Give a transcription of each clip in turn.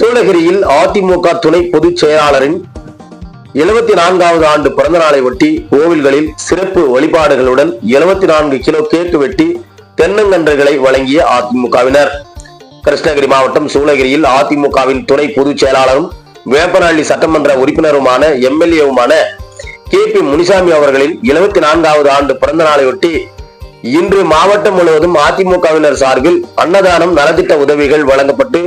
சிவனகிரியில் அதிமுக துணை பொதுச் செயலாளரின் எழுபத்தி நான்காவது ஆண்டு பிறந்த நாளை ஒட்டி கோவில்களில் சிறப்பு வழிபாடுகளுடன் எழுபத்தி நான்கு கிலோ கேக்கு வெட்டி தென்னங்கன்றுகளை வழங்கிய அதிமுகவினர். கிருஷ்ணகிரி மாவட்டம் சூளகிரியில் அதிமுகவின் துணை பொதுச் செயலாளரும் வேப்பனஹள்ளி சட்டமன்ற உறுப்பினருமான எம்எல்ஏவுமான கே பி முனிசாமி அவர்களின் எழுபத்தி நான்காவது ஆண்டு பிறந்த நாளையொட்டி இன்று மாவட்டம் முழுவதும் அதிமுகவினர் சார்பில் அன்னதானம் நலத்திட்ட உதவிகள் வழங்கப்பட்டு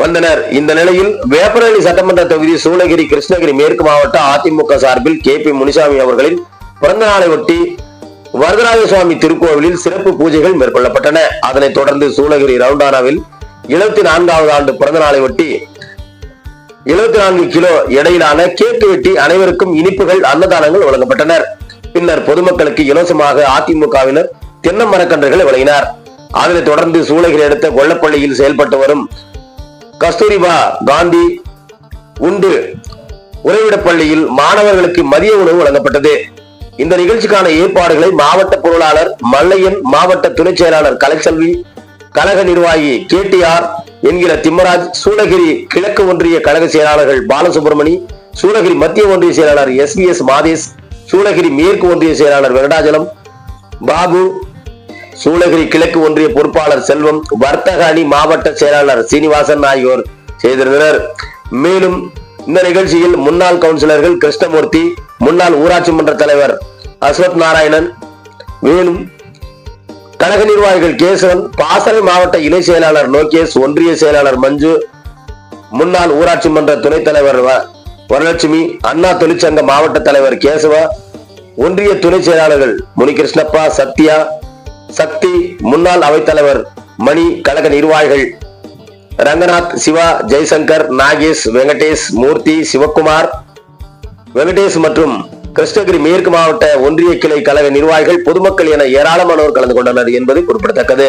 வந்தனர். இந்த நிலையில் வேப்பனஹள்ளி சட்டமன்ற தொகுதி சூளகிரி கிருஷ்ணகிரி மேற்கு மாவட்ட அதிமுக சார்பில் கே பி முனிசாமி அவர்களின் பிறந்த நாளை ஒட்டி வரதராஜ சுவாமி திருக்கோவிலில் சிறப்பு பூஜைகள் மேற்கொள்ளப்பட்டன. அதனைத் தொடர்ந்து சூளகிரி ரவுண்டானாவில் எழுபத்தி நான்காவது ஆண்டு பிறந்த நாளை ஒட்டி எழுபத்தி நான்கு கிலோ எடையிலான கேக்கு வெட்டி அனைவருக்கும் இனிப்புகள் அன்னதானங்கள் வழங்கப்பட்டனர். பின்னர் பொதுமக்களுக்கு இலவசமாக அதிமுகவினர் தென்னம் மரக்கன்றுகளை வழங்கினார். அதனைத் தொடர்ந்து சூளகிரி அடுத்த கொள்ளப்பள்ளியில் செயல்பட்டு வரும் கஸ்தூரிபா காந்தி உண்டு உறைவிடப் பள்ளியில் மாணவர்களுக்கு மதிய உணவு வழங்கப்பட்டது. இந்த நிகழ்ச்சிக்கான ஏற்பாடுகளை மாவட்ட பொருளாளர் மல்லையன் மாவட்ட துணைச் செயலாளர் கலைச்செல்வி கழக நிர்வாகி கே டி ஆர் என்கிற திம்மராஜ் சூளகிரி கிழக்கு ஒன்றிய கழக செயலாளர்கள் பாலசுப்ரமணி சூளகிரி மத்திய ஒன்றிய செயலாளர் S P S Madesh Shoolagiri மேற்கு ஒன்றிய செயலாளர் வெங்கடாஜலம் பாபு சூளகிரி கிழக்கு ஒன்றிய பொறுப்பாளர் செல்வம் வர்த்தக அணி மாவட்ட செயலாளர் சீனிவாசன் ஆகியோர் செய்திருந்தனர். மேலும் இந்த நிகழ்ச்சியில் முன்னாள் கவுன்சிலர்கள் கிருஷ்ணமூர்த்தி முன்னாள் ஊராட்சி மன்ற தலைவர் அஸ்வத் நாராயணன் மேலும் கழக நிர்வாகிகள் கேசவன் பாசறை மாவட்ட இணை செயலாளர் லோகேஷ் ஒன்றிய செயலாளர் மஞ்சு முன்னாள் ஊராட்சி மன்ற துணைத் தலைவர் வ- வரலட்சுமி அண்ணா தொழிற்சங்க மாவட்ட தலைவர் கேசவா ஒன்றிய துணை செயலாளர்கள் முனிகிருஷ்ணப்பா சத்யா சக்தி முன்னாள் அவைத்தலைவர் மணி கழக நிர்வாகிகள் ரங்கநாத் சிவா ஜெய்சங்கர் நாகேஷ் வெங்கடேஷ் மூர்த்தி சிவக்குமார் வெங்கடேஷ் மற்றும் கிருஷ்ணகிரி மேற்கு மாவட்ட ஒன்றிய கிளை கழக நிர்வாகிகள் பொதுமக்கள் என ஏராளமானோர் கலந்து கொண்டனர் என்பது குறிப்பிடத்தக்கது.